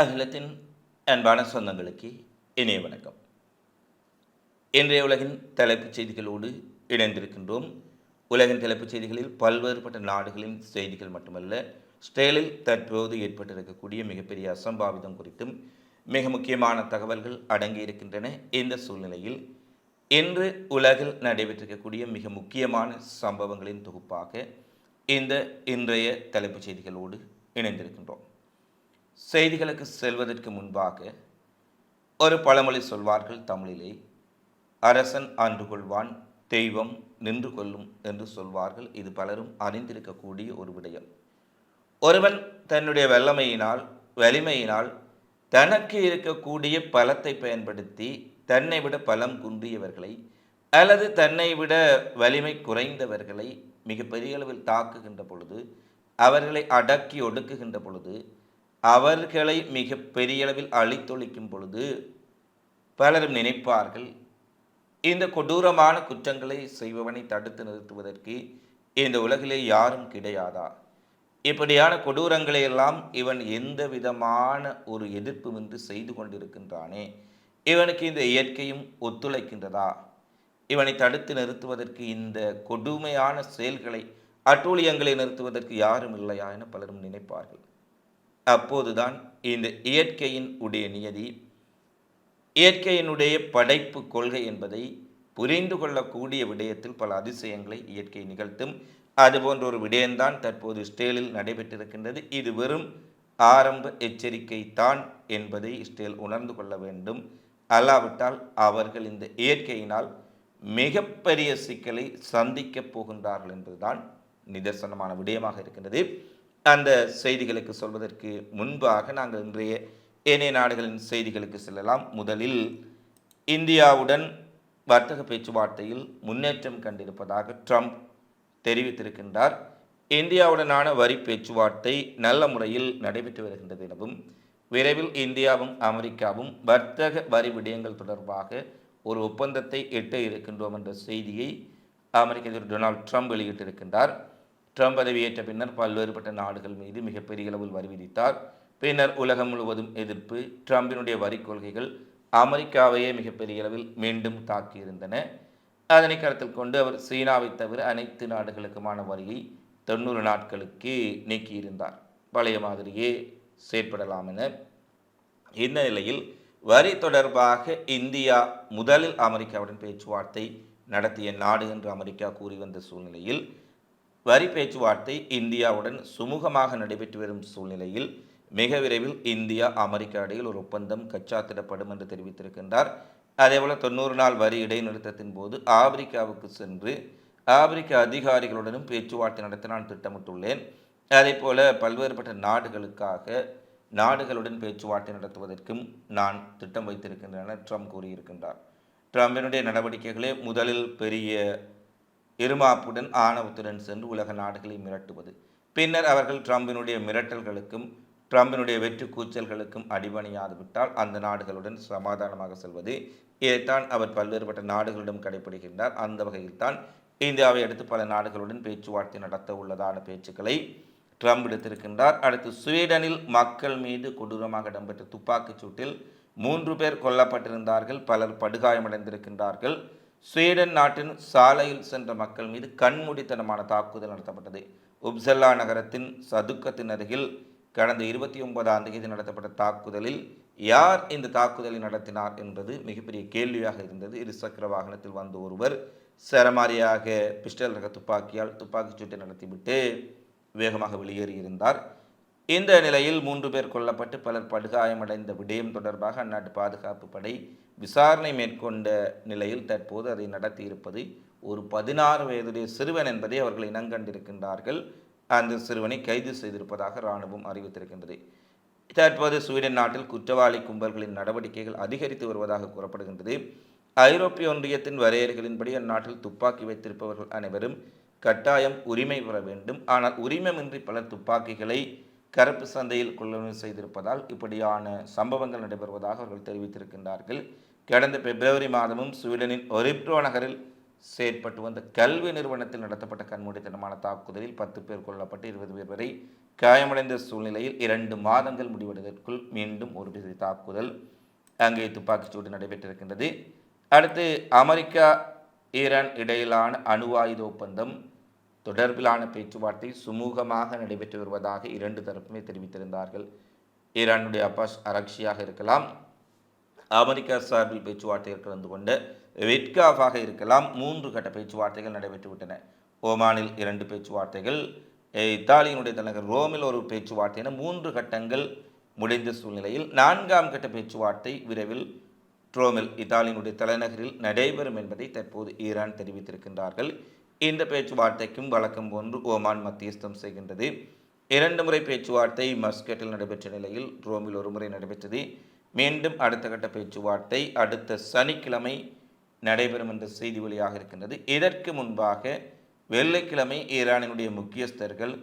அகிலத்தின் அன்பான சொந்தங்களுக்கு இணைய வணக்கம். இன்றைய உலகின் தலைப்புச் செய்திகளோடு இணைந்திருக்கின்றோம். உலகின் தலைப்புச் செய்திகளில் பல்வேறுபட்ட நாடுகளின் செய்திகள் மட்டுமல்ல ஸ்டேலில் தற்போது ஏற்பட்டிருக்கக்கூடிய மிகப்பெரிய அசம்பாவிதம் குறித்தும் மிக முக்கியமான தகவல்கள் அடங்கியிருக்கின்றன இந்த சூழ்நிலையில். இன்று உலகில் நடைபெற்றிருக்கக்கூடிய மிக முக்கியமான சம்பவங்களின் தொகுப்பாக இந்த இன்றைய தலைப்புச் செய்திகளோடு இணைந்திருக்கின்றோம். செய்திகளுக்கு செல்வதற்கு முன்பாக ஒரு பழமொழி சொல்வார்கள் தமிழிலே அரசன் ஆண்டு கொள்வான் தெய்வம் நின்று கொள்ளும் என்று சொல்வார்கள். இது பலரும் அறிந்திருக்கக்கூடிய ஒரு விடயம். ஒருவன் தன்னுடைய வல்லமையினால் வலிமையினால் தனக்கு இருக்கக்கூடிய பலத்தை பயன்படுத்தி தன்னை விட பலம் குன்றியவர்களை அல்லது தன்னை விட வலிமை குறைந்தவர்களை மிக பெரிய அளவில் தாக்குகின்ற பொழுது அவர்களை அடக்கி ஒடுக்குகின்ற பொழுது அவர்களை மிக பெரிய அளவில் அழித்தொழிக்கும் பொழுது பலரும் நினைப்பார்கள் இந்த கொடூரமான குற்றங்களை செய்பவனை தடுத்து நிறுத்துவதற்கு இந்த உலகிலே யாரும் கிடையாதா? இப்படியான கொடூரங்களை எல்லாம் இவன் எந்த விதமான ஒரு எதிர்ப்புமின்றி செய்து கொண்டிருக்கின்றானே? இவனுக்கு இந்த இயற்கையும் ஒத்துழைக்கின்றதா? இவனை தடுத்து நிறுத்துவதற்கு இந்த கொடுமையான செயல்களை அட்டூழியங்களை நிறுத்துவதற்கு யாரும் இல்லையா என பலரும் நினைப்பார்கள். அப்போதுதான் இந்த இயற்கையின் உடைய நியதி இயற்கையினுடைய படைப்பு கொள்கை என்பதை புரிந்து கொள்ளக்கூடிய விடயத்தில் பல அதிசயங்களை இயற்கை நிகழ்த்தும். அதுபோன்ற ஒரு விடயம்தான் தற்போது ஸ்டேலில் நடைபெற்றிருக்கின்றது. இது வெறும் ஆரம்ப எச்சரிக்கை தான் என்பதை ஸ்டேல் உணர்ந்து கொள்ள வேண்டும். அல்லாவிட்டால் அவர்கள் இந்த இயற்கையினால் மிகப்பெரிய சிக்கலை சந்திக்கப் போகின்றார்கள் என்பதுதான் நிதர்சனமான விடயமாக இருக்கின்றது. அந்த செய்திகளுக்கு சொல்வதற்கு முன்பாக நாங்கள் இன்றைய ஏனைய நாடுகளின் செய்திகளுக்கு செல்லலாம். முதலில் இந்தியாவுடன் வர்த்தக பேச்சுவார்த்தையில் முன்னேற்றம் கண்டிருப்பதாக ட்ரம்ப் தெரிவித்திருக்கின்றார். இந்தியாவுடனான வரி பேச்சுவார்த்தை நல்ல முறையில் நடைபெற்று வருகின்றது எனவும் விரைவில் இந்தியாவும் அமெரிக்காவும் வர்த்தக வரி விடயங்கள் தொடர்பாக ஒரு ஒப்பந்தத்தை எட்ட இருக்கின்றோம் என்ற செய்தியை அமெரிக்க அதிபர் டொனால்ட் ட்ரம்ப் வெளியிட்டிருக்கின்றார். ட்ரம்ப் பதவியேற்ற பின்னர் பல்வேறுபட்ட நாடுகள் மீது மிகப்பெரிய அளவில் வரி விதித்தார். பின்னர் உலகம் முழுவதும் எதிர்ப்பு ட்ரம்பினுடைய வரி கொள்கைகள் அமெரிக்காவையே மிகப்பெரிய அளவில் மீண்டும் தாக்கியிருந்தன. அதனை கருத்தில் கொண்டு அவர் சீனாவை தவிர அனைத்து நாடுகளுக்குமான வரியை தொண்ணூறு நாட்களுக்கு நீக்கியிருந்தார். பழைய மாதிரியே செயற்படலாம் என. இந்த நிலையில் வரி தொடர்பாக இந்தியா முதலில் அமெரிக்காவுடன் பேச்சுவார்த்தை நடத்திய நாடு என்று அமெரிக்கா கூறி வந்த சூழ்நிலையில் வரி பேச்சுவார்த்தை இந்தியாவுடன் சுமூகமாக நடைபெற்று வரும் சூழ்நிலையில் மிக விரைவில் இந்தியா அமெரிக்கா இடையில் ஒரு ஒப்பந்தம் கச்சாத்திடப்படும் என்று தெரிவித்திருக்கின்றார். அதேபோல் தொண்ணூறு நாள் வரி இடைநிறுத்தத்தின் போது ஆப்பிரிக்காவுக்கு சென்று ஆப்பிரிக்க அதிகாரிகளுடனும் பேச்சுவார்த்தை நடத்த நான் திட்டமிட்டுள்ளேன். அதே போல பல்வேறுபட்ட நாடுகளுக்காக நாடுகளுடன் பேச்சுவார்த்தை நடத்துவதற்கும் நான் திட்டம் வைத்திருக்கின்றேன் ட்ரம்ப் கூறியிருக்கின்றார். ட்ரம்பினுடைய நடவடிக்கைகளே முதலில் பெரிய இருமாப்புடன் ஆணவத்துடன் சென்று உலக நாடுகளை மிரட்டுவது. பின்னர் அவர்கள் ட்ரம்பினுடைய மிரட்டல்களுக்கும் ட்ரம்பினுடைய வெற்றி கூச்சல்களுக்கும் அடிபணியாது விட்டால் அந்த நாடுகளுடன் சமாதானமாக செல்வது இதைத்தான் அவர் பல்வேறுபட்ட நாடுகளிடம் கடைபிடிக்கின்றார். அந்த வகையில்தான் இந்தியாவை அடுத்து பல நாடுகளுடன் பேச்சுவார்த்தை நடத்த உள்ளதான பேச்சுக்களை ட்ரம்ப் எடுத்திருக்கின்றார். அடுத்து ஸ்வீடனில் மக்கள் மீது கொடூரமாக இடம்பெற்ற துப்பாக்கிச் சூட்டில் மூன்று பேர் கொல்லப்பட்டிருந்தார்கள். பலர் படுகாயமடைந்திருக்கின்றார்கள். ஸ்வீடன் நாட்டின் சாலையில் சென்ற மக்கள் மீது கண்மூடித்தனமான தாக்குதல் நடத்தப்பட்டது. உப்சல்லா நகரத்தின் சதுக்கத்தின் அருகில் கடந்த இருபத்தி ஒன்பதாம் தேதி நடத்தப்பட்ட தாக்குதலில் யார் இந்த தாக்குதலை நடத்தினார் என்பது மிகப்பெரிய கேள்வியாக இருந்தது. இருசக்கர வாகனத்தில் வந்த ஒருவர் சரமாரியாக பிஸ்டல் ரக துப்பாக்கியால் துப்பாக்கிச் சூட்டை நடத்திவிட்டு வேகமாக வெளியேறியிருந்தார். இந்த நிலையில் மூன்று பேர் கொல்லப்பட்டு பலர் படுகாயமடைந்த விடயம் தொடர்பாக அந்நாட்டு பாதுகாப்பு படை விசாரணை மேற்கொண்ட நிலையில் தற்போது அதை நடத்தியிருப்பது ஒரு பதினாறு வயதுடைய சிறுவன் என்பதை அவர்கள் இனங்கண்டிருக்கின்றார்கள் அந்த சிறுவனை கைது செய்திருப்பதாக இராணுவம் அறிவித்திருக்கின்றது. தற்போது ஸ்வீடன் நாட்டில் குற்றவாளி கும்பல்களின் நடவடிக்கைகள் அதிகரித்து வருவதாக கூறப்படுகின்றது. ஐரோப்பிய ஒன்றியத்தின் வரையறைகளின்படி அந்நாட்டில் துப்பாக்கி வைத்திருப்பவர்கள் அனைவரும் கட்டாயம் உரிமை பெற வேண்டும். ஆனால் உரிமமின்றி பலர் துப்பாக்கிகளை கருப்பு சந்தையில் கொள்ளுதல் செய்திருப்பதால் இப்படியான சம்பவங்கள் நடைபெறுவதாக அவர்கள் தெரிவித்திருக்கின்றார்கள். கடந்த பிப்ரவரி மாதமும் ஸ்வீடனின் ஒரிப்ரோ நகரில் செயற்பட்டு வந்த கல்வி நிறுவனத்தில் நடத்தப்பட்ட கண்மூடித்தனமான தாக்குதலில் பத்து பேர் கொல்லப்பட்டு இருபது பேர் வரை காயமடைந்த சூழ்நிலையில் இரண்டு மாதங்கள் முடிவடைவதற்குள் மீண்டும் ஒரு விதை தாக்குதல் அங்கே துப்பாக்கிச்சூடு நடைபெற்றிருக்கின்றது. அடுத்து அமெரிக்கா ஈரான் இடையிலான அணு ஆயுத ஒப்பந்தம் தொடர்பிலான பேச்சுவார்த்தை சுமூகமாக நடைபெற்று வருவதாக இரண்டு தரப்புமே தெரிவித்திருந்தார்கள். ஈரானுடைய அப்பாஸ் அரக்ஷியாக இருக்கலாம். அமெரிக்கா சார்பில் பேச்சுவார்த்தைகள் கலந்து கொண்ட வெட்காஃபாக இருக்கலாம். மூன்று கட்ட பேச்சுவார்த்தைகள் நடைபெற்றுவிட்டன ஓமானில் இரண்டு பேச்சுவார்த்தைகள் இத்தாலியினுடைய தலைநகர் ரோமில் ஒரு பேச்சுவார்த்தை என மூன்று கட்டங்கள் முடிந்த சூழ்நிலையில் நான்காம் கட்ட பேச்சுவார்த்தை விரைவில் ட்ரோமில் இத்தாலியினுடைய தலைநகரில் நடைபெறும் என்பதை தற்போது ஈரான் தெரிவித்திருக்கின்றார்கள். இந்த பேச்சுவார்த்தைக்கும் வழக்கம் போன்று ஓமான் மத்தியஸ்தம் செய்கின்றது. இரண்டு முறை பேச்சுவார்த்தை மஸ்கட்டில் நடைபெற்ற நிலையில் ரோமில் ஒரு முறை நடைபெற்றது. மீண்டும் அடுத்த கட்ட பேச்சுவார்த்தை அடுத்த சனிக்கிழமை நடைபெறும் என்ற செய்தி வெளியாக இருக்கின்றது. இதற்கு முன்பாக வெள்ளிக்கிழமை ஈரானினுடைய முக்கியஸ்தர்கள்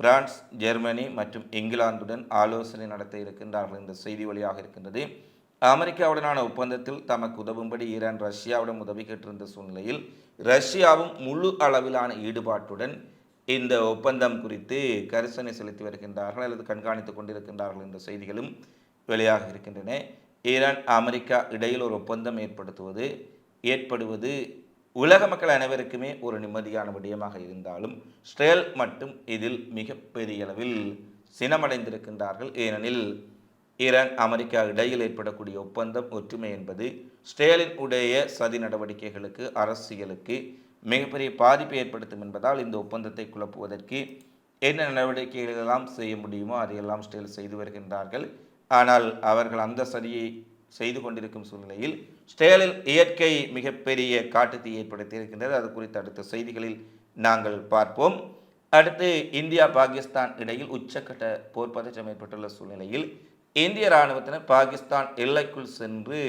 பிரான்ஸ் ஜெர்மனி மற்றும் இங்கிலாந்துடன் ஆலோசனை நடத்த இருக்கின்றார்கள் என்ற செய்தி வழியாக இருக்கின்றது. அமெரிக்காவுடனான ஒப்பந்தத்தில் தமக்கு உதவும்படி ஈரான் ரஷ்யாவிடம் உதவி கேட்டிருந்த சூழ்நிலையில் ரஷ்யாவும் முழு அளவிலான ஈடுபாட்டுடன் இந்த ஒப்பந்தம் குறித்து கரிசனை செலுத்தி வருகின்றார்கள் அல்லது கண்காணித்துக் கொண்டிருக்கின்றார்கள் என்ற செய்திகளும் வெளியாக இருக்கின்றன. ஈரான் அமெரிக்கா இடையில் ஒரு ஒப்பந்தம் ஏற்படுத்துவது ஏற்படுவது உலக மக்கள் அனைவருக்குமே ஒரு நிம்மதியான விடயமாக இருந்தாலும் ஸ்ட்ரேல் மட்டும் இதில் மிகப்பெரிய அளவில் சினமடைந்திருக்கின்றார்கள். ஏனெனில் ஈரான் அமெரிக்கா இடையில் ஏற்படக்கூடிய ஒப்பந்தம் ஒற்றுமை என்பது ஸ்ட்ரேலின் உடைய சதி நடவடிக்கைகளுக்கு அரசியலுக்கு மிகப்பெரிய பாதிப்பை ஏற்படுத்தும் என்பதால் இந்த ஒப்பந்தத்தை குழப்புவதற்கு என்ன நடவடிக்கைகள் எல்லாம் செய்ய முடியுமோ அதையெல்லாம் ஸ்டேல் செய்து வருகின்றார்கள். ஆனால் அவர்கள் அந்த சதியை செய்து கொண்டிருக்கும் சூழ்நிலையில் ஸ்டேலில் இயற்கை மிகப்பெரிய காட்டுத்தீ ஏற்படுத்தி இருக்கின்றது அது குறித்த அடுத்த செய்திகளில் நாங்கள் பார்ப்போம். அடுத்து இந்தியா பாகிஸ்தான் இடையில் உச்சக்கட்ட போர் பதற்றம் ஏற்பட்டுள்ள சூழ்நிலையில் இந்திய இராணுவத்தினர் பாகிஸ்தான் எல்லைக்குள் சென்று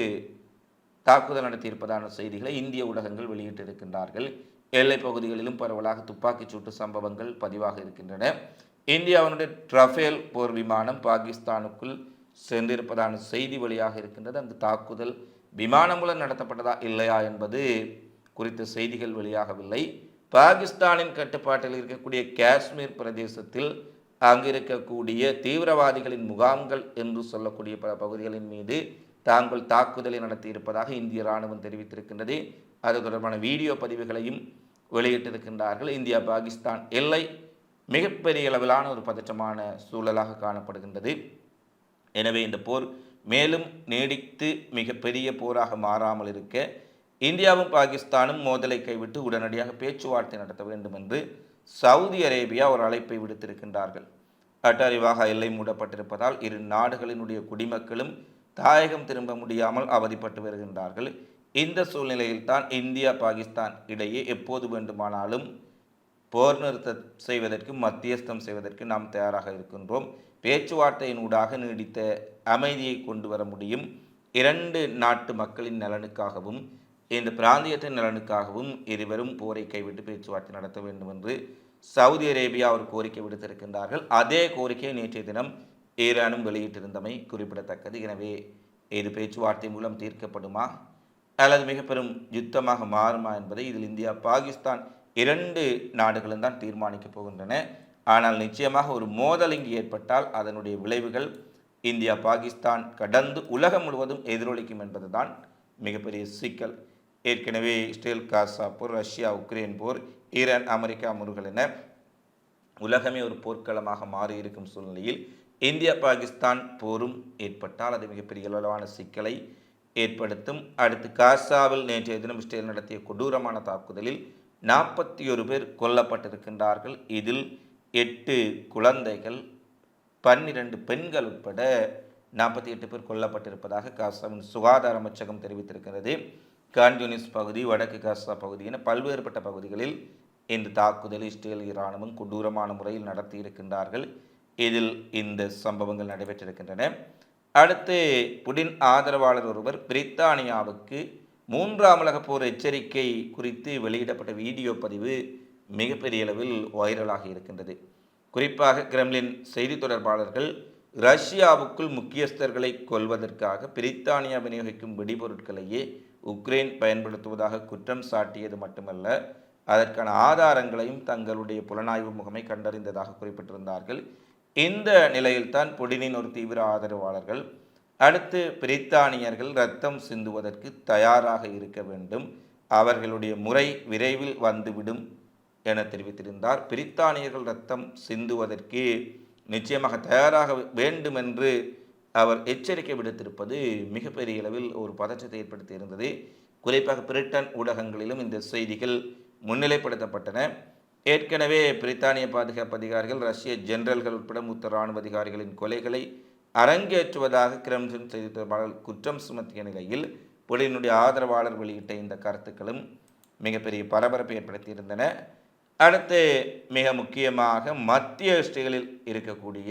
தாக்குதல் நடத்தியிருப்பதான செய்திகளை இந்திய ஊடகங்கள் வெளியிட்டிருக்கின்றார்கள். எல்லைப் பகுதிகளிலும் பரவலாக துப்பாக்கிச் சூட்டு சம்பவங்கள் பதிவாக இருக்கின்றன. இந்தியாவினுடைய ட்ரஃபேல் போர் விமானம் பாகிஸ்தானுக்குள் சென்றிருப்பதான செய்தி வழியாக இருக்கின்றது. அங்கு தாக்குதல் விமானம் மூலம் நடத்தப்பட்டதா இல்லையா என்பது குறித்த செய்திகள் வெளியாகவில்லை. பாகிஸ்தானின் கட்டுப்பாட்டில் இருக்கக்கூடிய காஷ்மீர் பிரதேசத்தில் அங்கு இருக்கக்கூடிய தீவிரவாதிகளின் முகாம்கள் என்று சொல்லக்கூடிய பல பகுதிகளின் மீது தாங்கள் தாக்குதலை நடத்தியிருப்பதாக இந்திய இராணுவம் தெரிவித்திருக்கின்றது. அது தொடர்பான வீடியோ பதிவுகளையும் வெளியிட்டிருக்கின்றார்கள். இந்தியா பாகிஸ்தான் எல்லை மிகப்பெரிய அளவிலான ஒரு பதற்றமான சூழலாக காணப்படுகின்றது. எனவே இந்த போர் மேலும் நீடித்து மிகப்பெரிய போராக மாறாமல் இருக்க இந்தியாவும் பாகிஸ்தானும் மோதலை கைவிட்டு உடனடியாக பேச்சுவார்த்தை நடத்த வேண்டும் என்று சவுதி அரேபியா ஒரு அழைப்பை விடுத்திருக்கின்றார்கள். அட்டறிவாக எல்லை மூடப்பட்டிருப்பதால் இரு நாடுகளினுடைய குடிமக்களும் தாயகம் திரும்ப முடியாமல் அவதிப்பட்டு வருகின்றார்கள். இந்த சூழ்நிலையில்தான் இந்தியா பாகிஸ்தான் இடையே எப்போது வேண்டுமானாலும் போர் நிறுத்த செய்வதற்கு மத்தியஸ்தம் செய்வதற்கு நாம் தயாராக இருக்கின்றோம். பேச்சுவார்த்தையின் ஊடாக நீடித்த அமைதியை கொண்டு வர முடியும். இரண்டு நாட்டு மக்களின் நலனுக்காகவும் இந்த பிராந்தியத்தின் நலனுக்காகவும் இருவரும் போரை கைவிட்டு பேச்சுவார்த்தை நடத்த வேண்டும் என்று சவுதி அரேபியா ஒரு கோரிக்கை விடுத்திருக்கின்றார்கள். அதே கோரிக்கையை நேற்றைய தினம் ஈரானும் வெளியிட்டிருந்தமை குறிப்பிடத்தக்கது. எனவே இது பேச்சுவார்த்தை மூலம் தீர்க்கப்படுமா? அல்லது மிக பெரும் யுத்தமாக மாறுமா என்பதை இதில் இந்தியா பாகிஸ்தான் இரண்டு நாடுகளும் தான் தீர்மானிக்கப் போகின்றன. ஆனால் நிச்சயமாக ஒரு மோதல் இங்கு ஏற்பட்டால் அதனுடைய விளைவுகள் இந்தியா பாகிஸ்தான் கடந்து உலகம் முழுவதும் எதிரொலிக்கும் என்பதுதான் மிகப்பெரிய சிக்கல். ஏற்கனவே இஸ்ரேல் காசா போர் ரஷ்யா உக்ரைன் போர் ஈரான் அமெரிக்கா முருகல் என உலகமே ஒரு போர்க்களமாக மாறி இருக்கும் சூழ்நிலையில் இந்தியா பாகிஸ்தான் போரும் ஏற்பட்டால் அது மிகப்பெரிய அளவான சிக்கலை ஏற்படுத்தும். அடுத்து காசாவில் நேற்றைய தினம் இஸ்ரேல் நடத்திய கொடூரமான தாக்குதலில் நாற்பத்தி ஒரு பேர் கொல்லப்பட்டிருக்கின்றார்கள். இதில் எட்டு குழந்தைகள் பன்னிரண்டு பெண்கள் உட்பட நாற்பத்தி எட்டு பேர் கொல்லப்பட்டிருப்பதாக காசாவின் சுகாதார அமைச்சகம் தெரிவித்திருக்கிறது. கான்யூனிஸ் பகுதி வடக்கு காசா பகுதி என பல்வேறுபட்ட பகுதிகளில் இந்த தாக்குதலை இஸ்ரேல் இராணுவம் கொடூரமான முறையில் நடத்தியிருக்கின்றார்கள் இதில் இந்த சம்பவங்கள் நடைபெற்றிருக்கின்றன. அடுத்து புடின் ஆதரவாளர் ஒருவர் பிரித்தானியாவுக்கு மூன்றாம் உலகப் போர் எச்சரிக்கை குறித்து வெளியிடப்பட்ட வீடியோ பதிவு மிகப்பெரிய அளவில் வைரலாகி இருக்கின்றது. குறிப்பாக கிரெம்லின் செய்தி தொடர்பாளர்கள் ரஷ்யாவுக்குள் முக்கியஸ்தர்களை கொல்வதற்காக பிரித்தானியா விநியோகிக்கும் வெடிபொருட்களையே உக்ரைன் பயன்படுத்துவதாக குற்றம் சாட்டியது மட்டுமல்ல அதற்கான ஆதாரங்களையும் தங்களுடைய புலனாய்வு முகமை கண்டறிந்ததாக குறிப்பிட்டிருந்தார்கள். இந்த நிலையில்தான் புடினின் ஒரு தீவிர ஆதரவாளர்கள் அடுத்து பிரித்தானியர்கள் ரத்தம் சிந்துவதற்கு தயாராக இருக்க வேண்டும். அவர்களுடைய முறை விரைவில் வந்துவிடும். என தெரிவித்திருந்தார். பிரித்தானியர்கள் ரத்தம் சிந்துவதற்கு நிச்சயமாக தயாராக வேண்டும் என்று அவர் எச்சரிக்கை விடுத்திருப்பது மிகப்பெரிய அளவில் ஒரு பதற்றத்தை ஏற்படுத்தியிருந்தது. குறிப்பாக பிரிட்டன் ஊடகங்களிலும் இந்த செய்திகள் முன்னிலைப்படுத்தப்பட்டன. ஏற்கனவே பிரித்தானிய பாதுகாப்பு அதிகாரிகள் ரஷ்ய ஜெனரல்கள் உட்பட மூத்த இராணுவ அதிகாரிகளின் கொலைகளை அரங்கேற்றுவதாக கிரம்சன் செய்தி தொடர்பாளர் குற்றம் சுமத்திய நிலையில் புலினுடைய ஆதரவாளர் வெளியிட்ட இந்த கருத்துக்களும் மிகப்பெரிய பரபரப்பை ஏற்படுத்தியிருந்தன. அடுத்து மிக முக்கியமாக மத்திய இஸ்ரேலில் இருக்கக்கூடிய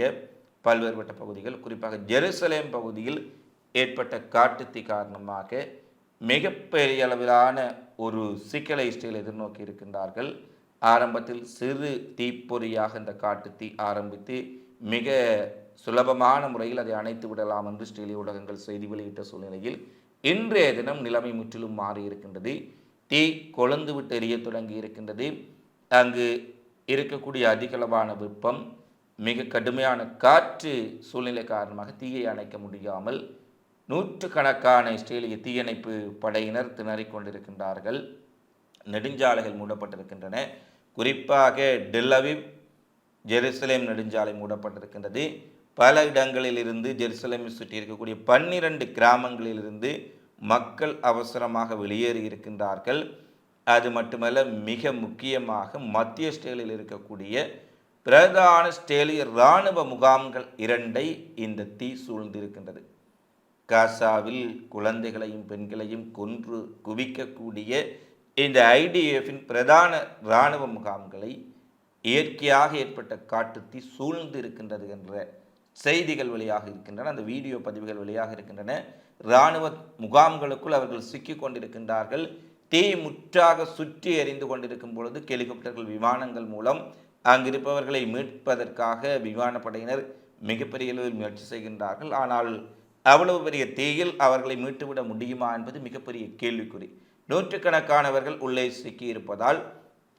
பல்வேறுபட்ட பகுதிகள் குறிப்பாக ஜெருசலேம் பகுதியில் ஏற்பட்ட காட்டுத்தீ காரணமாக மிகப்பெரிய அளவிலான ஒரு சிக்கலை இஸ்ரேல் எதிர்நோக்கி இருக்கின்றார்கள். ஆரம்பத்தில் சிறு தீப்பொறியாக இந்த காட்டுத்தீ ஆரம்பித்து மிக சுலபமான முறையில் அதை அணைத்து விடலாம் என்று இஸ்ரேலிய ஊடகங்கள் செய்தி வெளியிட்ட சூழ்நிலையில் இன்றைய தினம் நிலைமை முற்றிலும் மாறி இருக்கின்றது தீ கொழுந்து விட்டு எரிய தொடங்கி இருக்கின்றது. அங்கு இருக்கக்கூடிய அதிகளவான வெப்பம் மிக கடுமையான காற்று சூழ்நிலை காரணமாக தீயை அணைக்க முடியாமல் நூற்றுக்கணக்கான இஸ்ரேலிய தீயணைப்பு படையினர் திணறிக் கொண்டிருக்கின்றார்கள். நெடுஞ்சாலைகள் மூடப்பட்டிருக்கின்றன. குறிப்பாக டெல்லவிவ் ஜெருசலேம் நெடுஞ்சாலை மூடப்பட்டிருக்கின்றது. பல இடங்களில் இருந்து ஜெருசலேமை சுற்றி இருக்கக்கூடிய பன்னிரண்டு கிராமங்களிலிருந்து மக்கள் அவசரமாக வெளியேறி இருக்கின்றார்கள் அது மட்டுமல்ல மிக முக்கியமாக மத்திய ஸ்டேலில் இருக்கக்கூடிய பிரதான ஸ்டேலிய இராணுவ முகாம்கள் இரண்டை இந்த தீ சூழ்ந்திருக்கின்றது. காசாவில் குழந்தைகளையும் பெண்களையும் கொன்று குவிக்கக்கூடிய இந்த ஐடிஎஃபின் பிரதான இராணுவ முகாம்களை இயற்கையாக ஏற்பட்ட காட்டுத்தீ சூழ்ந்து இருக்கின்றது என்ற செய்திகள் வெளியாக இருக்கின்றன. அந்த வீடியோ பதிவுகள் வெளியாக இருக்கின்றன. இராணுவ முகாம்களுக்குள் அவர்கள் சிக்கிக் கொண்டிருக்கின்றார்கள். தீ முற்றாக சுற்றி எறிந்து கொண்டிருக்கும் பொழுது ஹெலிகாப்டர்கள் விமானங்கள் மூலம் அங்கிருப்பவர்களை மீட்பதற்காக விமானப்படையினர் மிகப்பெரிய அளவில் முயற்சி செய்கின்றார்கள். ஆனால் அவ்வளவு பெரிய தீயில் அவர்களை மீட்டுவிட முடியுமா என்பது மிகப்பெரிய கேள்விக்குறி. நூற்றுக்கணக்கானவர்கள் உள்ளே சிக்கியிருப்பதால்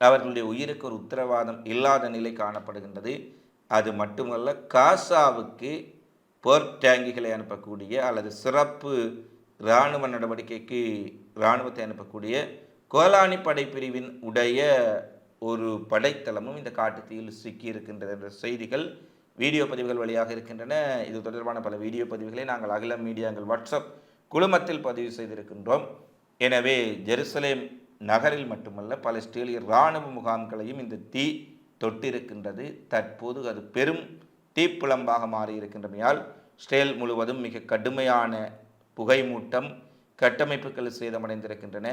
அவர்களுடைய உயிருக்கு ஒரு உத்தரவாதம் இல்லாத நிலை காணப்படுகின்றது. அது மட்டுமல்ல காசாவுக்கு போர் டேங்கிகளை அனுப்பக்கூடிய அல்லது சிறப்பு இராணுவ நடவடிக்கைக்கு இராணுவத்தை அனுப்பக்கூடிய கோலானி படைப்பிரிவின் உடைய ஒரு படைத்தளமும் இந்த காட்டுத்தீயில் சிக்கியிருக்கின்றது என்ற செய்திகள் வீடியோ பதிவுகள் வழியாக இருக்கின்றன. இது தொடர்பான பல வீடியோ பதிவுகளை நாங்கள் அகில மீடியாங்கள் வாட்ஸ்அப் குழுமத்தில் பதிவு செய்திருக்கின்றோம். எனவே ஜெருசலேம் நகரில் மட்டுமல்ல பல ஸ்டேலிய இராணுவ முகாம்களையும் இந்த தீ தொட்டிருக்கின்றது. தற்போது அது பெரும் தீப்புலம்பாக மாறியிருக்கின்றமையால் ஸ்டேல் முழுவதும் மிக கடுமையான புகைமூட்டம் கட்டமைப்புகள் சேதமடைந்திருக்கின்றன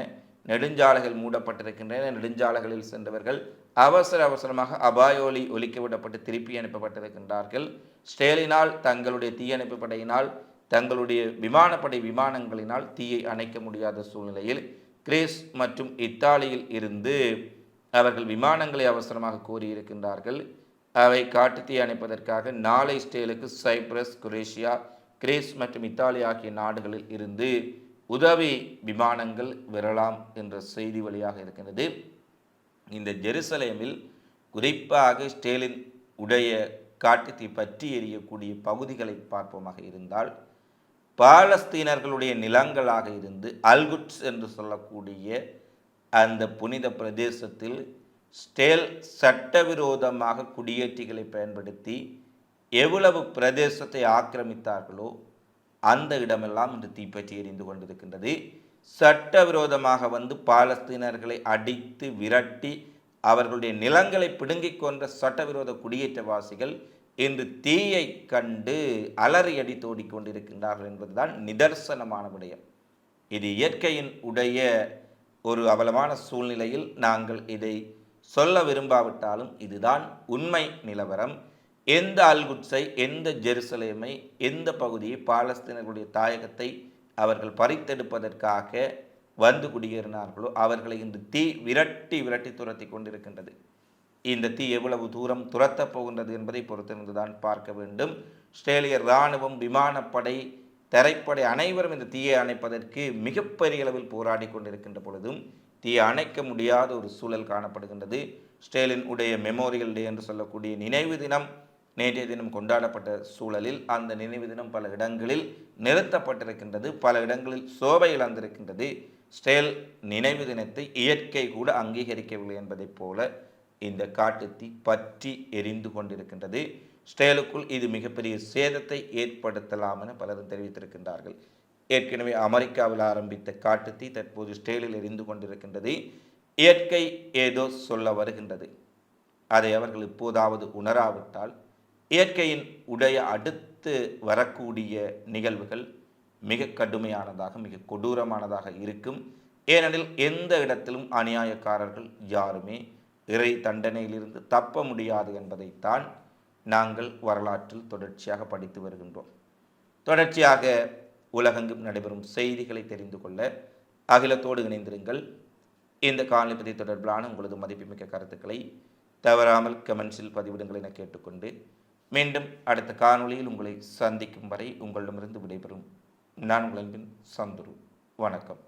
நெடுஞ்சாலைகள் மூடப்பட்டிருக்கின்றன நெடுஞ்சாலைகளில் சென்றவர்கள் அவசர அவசரமாக அபாயோலி ஒலிக்க விடப்பட்டு திருப்பி அனுப்பப்பட்டிருக்கின்றார்கள். ஸ்டேலினால் தங்களுடைய தீயணைப்பு படையினால் தங்களுடைய விமானப்படை விமானங்களினால் தீயை அணைக்க முடியாத சூழ்நிலையில் கிரேஸ் மற்றும் இத்தாலியில் இருந்து அவர்கள் விமானங்களை அவசரமாக கோரியிருக்கின்றார்கள். அவை காட்டுத்தீ அணைப்பதற்காக நாளை ஸ்டேலுக்கு சைப்ரஸ் குரேஷியா கிரேஸ் மற்றும் இத்தாலி ஆகிய நாடுகளில் இருந்து உதவி விமானங்கள் வரலாம் என்ற செய்தி வழியாக இருக்கின்றது. இந்த ஜெருசலேமில் குறிப்பாக ஸ்டேலின் உடைய காட்டுத்தை பற்றி எறியக்கூடிய பகுதிகளை பார்ப்போமாக இருந்தால் பாலஸ்தீனர்களுடைய நிலங்களாக இருந்து அல்குட்ஸ் என்று சொல்லக்கூடிய அந்த புனித பிரதேசத்தில் ஸ்டேல் சட்டவிரோதமாக குடியேற்றிகளை பயன்படுத்தி எவ்வளவு பிரதேசத்தை ஆக்கிரமித்தார்களோ அந்த இடமெல்லாம் இந்த தீப்பற்றி எரிந்து கொண்டிருக்கின்றது. சட்டவிரோதமாக வந்து பாலஸ்தீனர்களை அடித்து விரட்டி அவர்களுடைய நிலங்களை பிடுங்கிக் கொண்ட சட்டவிரோத குடியேற்றவாசிகள் இன்று தீயை கண்டு அலறி அடி தோடிக்கொண்டிருக்கின்றார்கள் என்பதுதான் நிதர்சனமான விடயம். இது இயற்கையின் உடைய ஒரு அவலமான சூழ்நிலையில் நாங்கள் இதை சொல்ல விரும்பாவிட்டாலும் இதுதான் உண்மை நிலவரம். எந்த அல்குட்ஸை எந்த ஜெருசலேமை எந்த பகுதியை பாலஸ்தீனர்களுடைய தாயகத்தை அவர்கள் பறித்தெடுப்பதற்காக வந்து குடியேறினார்களோ அவர்களை இந்த தீ விரட்டி விரட்டி துரத்தி கொண்டிருக்கின்றது. இந்த தீ எவ்வளவு தூரம் துரத்தப் போகின்றது என்பதை பொறுத்திருந்துதான் பார்க்க வேண்டும். ஆஸ்திரேலிய இராணுவம் விமானப்படை தரைப்படை அனைவரும் இந்த தீயை அணைப்பதற்கு மிகப்பெரிய அளவில் போராடி கொண்டிருக்கின்ற பொழுதும் தீயை அணைக்க முடியாத ஒரு சூழல் காணப்படுகின்றது. ஸ்டேலின் உடைய மெமோரியல் டே என்று சொல்லக்கூடிய நினைவு தினம் நேற்றைய தினம் கொண்டாடப்பட்ட சூழலில் அந்த நினைவு தினம் பல இடங்களில் நிறுத்தப்பட்டிருக்கின்றது. பல இடங்களில் சோபை இழந்திருக்கின்றது. ஸ்டேல் நினைவு தினத்தை இயற்கை கூட அங்கீகரிக்கவில்லை என்பதைப் போல இந்த காட்டுத்தீ பற்றி எரிந்து கொண்டிருக்கின்றது. ஸ்டேலுக்குள் இது மிகப்பெரிய சேதத்தை ஏற்படுத்தலாம் என பலரும் தெரிவித்திருக்கின்றார்கள். ஏற்கனவே அமெரிக்காவில் ஆரம்பித்த காட்டுத்தீ தற்போது ஸ்டேலில் எரிந்து கொண்டிருக்கின்றது. இயற்கை ஏதோ சொல்ல வருகின்றது. அதை அவர்கள் இப்போதாவது உணராவிட்டால் இயற்கையின் உடைய அடுத்து வரக்கூடிய நிகழ்வுகள் மிக கடுமையானதாக மிக கொடூரமானதாக இருக்கும். ஏனெனில் எந்த இடத்திலும் அநியாயக்காரர்கள் யாருமே இறை தண்டனையிலிருந்து தப்ப முடியாது என்பதைத்தான் நாங்கள் வரலாற்றில் தொடர்ச்சியாக படித்து வருகின்றோம். தொடர்ச்சியாக உலகெங்கும் நடைபெறும் செய்திகளை தெரிந்து கொள்ள அகிலத்தோடு இணைந்திருங்கள். இந்த காலநிலை தொடர்பிலான உங்களது மதிப்புமிக்க கருத்துக்களை தவறாமல் கமெண்ட்ஸில் பதிவிடுங்கள் என கேட்டுக்கொண்டு மீண்டும் அடுத்த காணொளியில் உங்களை சந்திக்கும் வரை உங்களிடமிருந்து விடைபெறும். நான் உங்களின் சந்துரு. வணக்கம்.